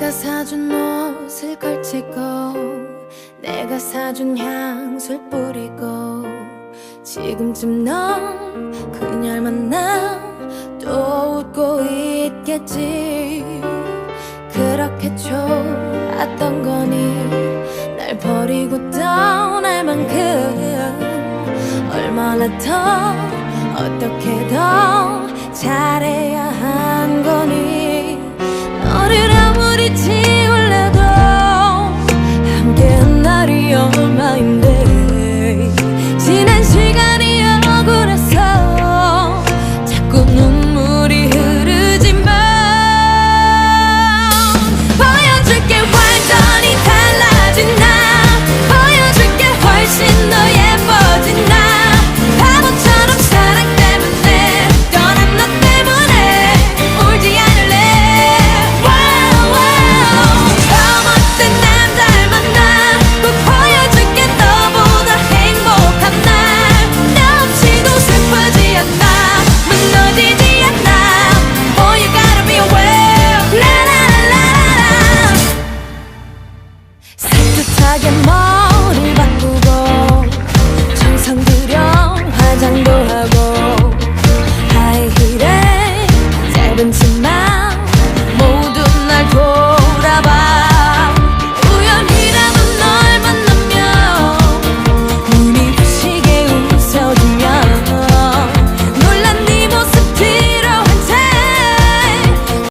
내가 사준 옷을 걸치고 내가 사준 향수를 뿌리고 지금쯤 넌 그녀를 만나 또 웃고 있겠지. 그렇게 좋았던 거니 날 버리고 떠날 만큼 얼마나 더 어떻게 더 잘해야 한 거니 시간이 억울해서 자꾸 눈 I get more